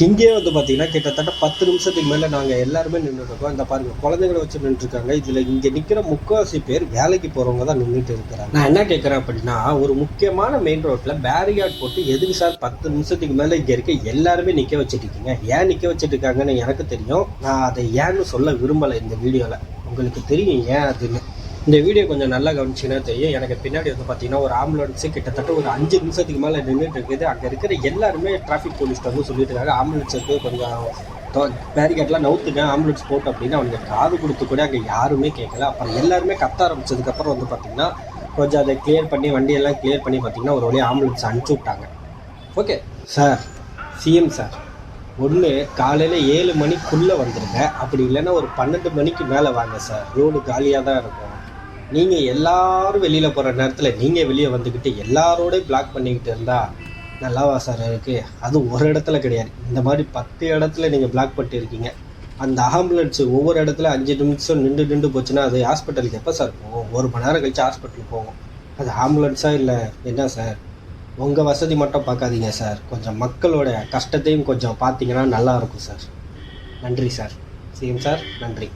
இங்கே வந்து பார்த்தீங்கன்னா கிட்டத்தட்ட பத்து நிமிஷத்துக்கு மேலே நாங்கள் எல்லாருமே நின்றுட்டுருக்கோம் இந்த பாருங்கள் குழந்தைங்களை வச்சு நின்றுருக்காங்க இதில் இங்கே நிற்கிற முக்கால்வாசி பேர் வேலைக்கு போகிறவங்க தான் நின்றுட்டு இருக்கிறாங்க. நான் என்ன கேட்குறேன் அப்படின்னா ஒரு முக்கியமான மெயின் ரோட்டில் பேரிகார்ட் போட்டு எதுக்கு சார் பத்து நிமிஷத்துக்கு மேலே இங்கே இருக்க எல்லாருமே நிற்க வச்சுருக்கீங்க ஏன் நிற்க வச்சுட்டு இருக்காங்கன்னு எனக்கு தெரியும். நான் அதை ஏன்னு சொல்ல விரும்பலை இந்த வீடியோவில் உங்களுக்கு தெரியும் ஏன் அதுன்னு. இந்த வீடியோ கொஞ்சம் நல்லா கவனிச்சிங்கன்னா தெரியும். எனக்கு பின்னாடி வந்து பார்த்தீங்கன்னா ஒரு ஆம்புலன்ஸு கிட்டத்தட்ட ஒரு அஞ்சு நிமிஷத்துக்கு மேலே நின்றுட்டு இருக்குது. அங்கே இருக்கிற எல்லாருமே டிராஃபிக் போலீஸ்ட்டு வந்து சொல்லிட்டு இருக்காங்க. ஆம்புலன்ஸுக்கு கொஞ்சம் பேரிகேட்லாம் நவுத்துங்க ஆம்புலன்ஸ் போட்டு அப்படின்னு அவங்க காது கொடுத்து கூட அங்கே யாருமே கேட்கல அப்புறம் எல்லாருமே கத்த ஆரம்பிச்சதுக்கப்புறம் வந்து பார்த்தீங்கன்னா கொஞ்சம் அதை கிளியர் பண்ணி வண்டியெல்லாம் கிளியர் பண்ணி பார்த்தீங்கன்னா ஒரு வழியாக ஆம்புலன்ஸ் அனுப்பிச்சி விட்டாங்க. ஓகே சார் சிஎம் சார் ஒன்று காலையில் ஏழு மணிக்குள்ளே வந்துடுங்க அப்படி இல்லைன்னா ஒரு பன்னெண்டு மணிக்கு மேலே வாங்க சார் ரோடு காலியாக தான் இருக்கும். நீங்கள் எல்லாரும் வெளியில் போகிற நேரத்தில் நீங்கள் வெளியே வந்துக்கிட்டு எல்லாரோடையும் பிளாக் பண்ணிக்கிட்டு இருந்தால் நல்லாவா சார் இருக்குது அது ஒரு இடத்துல கிடையாது. இந்த மாதிரி பத்து இடத்துல நீங்கள் பிளாக் பண்ணிருக்கீங்க. அந்த ஆம்புலன்ஸ் ஒவ்வொரு இடத்துல அஞ்சு நிமிஷம் நின்று நின்று போச்சுன்னா அது ஹாஸ்பிட்டலுக்கு எப்போ சார் போகும்? ஒரு மணி நேரம் கழிச்சு ஹாஸ்பிட்டலுக்கு போகும். அது ஆம்புலன்ஸாக இல்லை? என்ன சார் உங்கள் வசதி மட்டும் பார்க்காதீங்க சார் கொஞ்சம் மக்களோட கஷ்டத்தையும் கொஞ்சம் பார்த்தீங்கன்னா நல்லா இருக்கும் சார் நன்றி சார் சிஎம் சார் நன்றி.